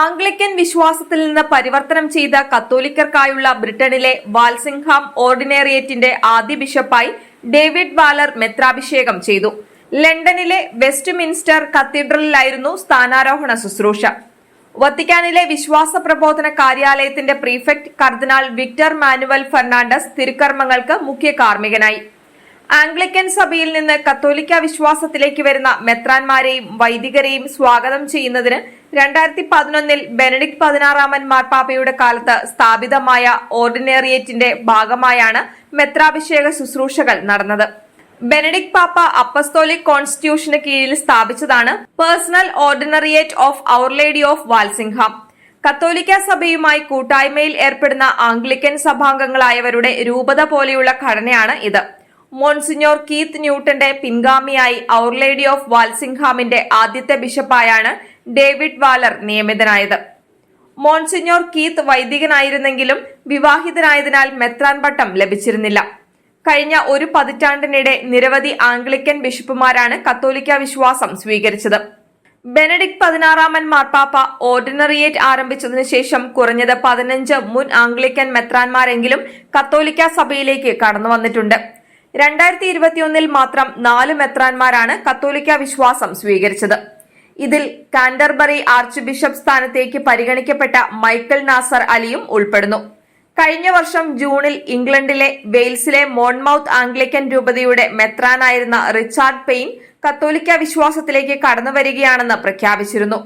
Anglican വിശ്വാസത്തിൽ നിന്ന് പരിവർത്തനം ചെയ്ത കത്തോലിക്കർക്കായുള്ള ബ്രിട്ടനിലെ വാൽസിംഗ്ഹാം ഓർഡിനേറിയറ്റിന്റെ ആദ്യ ബിഷപ്പായി ഡേവിഡ് വാലർ മെത്രാഭിഷേകം ചെയ്തു. ലണ്ടനിലെ വെസ്റ്റ് മിൻസ്റ്റർ കത്തീഡ്രലിലായിരുന്നു സ്ഥാനാരോഹണ ശുശ്രൂഷ. വത്തിക്കാനിലെ വിശ്വാസ പ്രബോധന കാര്യാലയത്തിന്റെ പ്രീഫെക്ട് കർദിനാൾ വിക്ടർ മാനുവൽ ഫെർണാണ്ടസ് തിരുക്കർമ്മങ്ങൾക്ക് മുഖ്യ കാർമ്മികനായി. ആംഗ്ലിക്കൻ സഭയിൽ നിന്ന് കത്തോലിക്ക വിശ്വാസത്തിലേക്ക് വരുന്ന മെത്രാന്മാരെയും വൈദികരെയും സ്വാഗതം ചെയ്യുന്നതിന് രണ്ടായിരത്തി പതിനൊന്നിൽ ബെനഡിക് പതിനാറാമൻ മാർപ്പാപ്പയുടെ കാലത്ത് സ്ഥാപിതമായ ഓർഡിനേറിയറ്റിന്റെ ഭാഗമായാണ് മെത്രാഭിഷേക ശുശ്രൂഷകൾ നടന്നത്. ബെനഡിക് പാപ്പ അപ്പസ്തോലിക് കോൺസ്റ്റിറ്റ്യൂഷന് കീഴിൽ സ്ഥാപിച്ചതാണ് personal ordinariate of our lady of Walsingham കത്തോലിക്ക സഭയുമായി കൂട്ടായ്മയിൽ ഏർപ്പെടുന്ന ആംഗ്ലിക്കൻ സഭാംഗങ്ങളായവരുടെ രൂപത പോലെയുള്ള ഘടനയാണ് ഇത്. മോൺസിഞ്ഞോർ കീത്ത് ന്യൂട്ടന്റെ പിൻഗാമിയായി ഔർ ലേഡി ഓഫ് വാൽസിംഗ്ഹാമിന്റെ ആദ്യത്തെ ബിഷപ്പായാണ് ഡേവിഡ് വാലർ നിയമിതനായത്. മോൺസിഞ്ഞോർ കീത്ത് വൈദികനായിരുന്നെങ്കിലും വിവാഹിതനായതിനാൽ മെത്രാൻ പട്ടം ലഭിച്ചിരുന്നില്ല. കഴിഞ്ഞ ഒരു പതിറ്റാണ്ടിനിടെ നിരവധി ആംഗ്ലിക്കൻ ബിഷപ്പുമാരാണ് കത്തോലിക്ക വിശ്വാസം സ്വീകരിച്ചത്. ബെനഡിക് പതിനാറാമൻ മാർപ്പാപ്പ ഓർഡിനറിയേറ്റ് ആരംഭിച്ചതിനു ശേഷം കുറഞ്ഞത് പതിനഞ്ച് മുൻ ആംഗ്ലിക്കൻ മെത്രാന്മാരെങ്കിലും കത്തോലിക്ക സഭയിലേക്ക് കടന്നു വന്നിട്ടുണ്ട് രണ്ടായിരത്തി ഇരുപത്തിയൊന്നിൽ മാത്രം നാല് മെത്രാന്മാരാണ് കത്തോലിക്ക വിശ്വാസം സ്വീകരിച്ചത്. ഇതിൽ കാൻഡർബറി ആർച്ച് ബിഷപ്പ് സ്ഥാനത്തേക്ക് പരിഗണിക്കപ്പെട്ട മൈക്കൽ നാസർ അലിയും ഉൾപ്പെടുന്നു. കഴിഞ്ഞ വർഷം ജൂണിൽ ഇംഗ്ലണ്ടിലെ വെയിൽസിലെ മോൺമൌത്ത് ആംഗ്ലിക്കൻ രൂപതയുടെ മെത്രാനായിരുന്ന റിച്ചാർഡ് പെയിൻ കത്തോലിക്ക വിശ്വാസത്തിലേക്ക് കടന്നുവരികയാണെന്ന് പ്രഖ്യാപിച്ചിരുന്നു.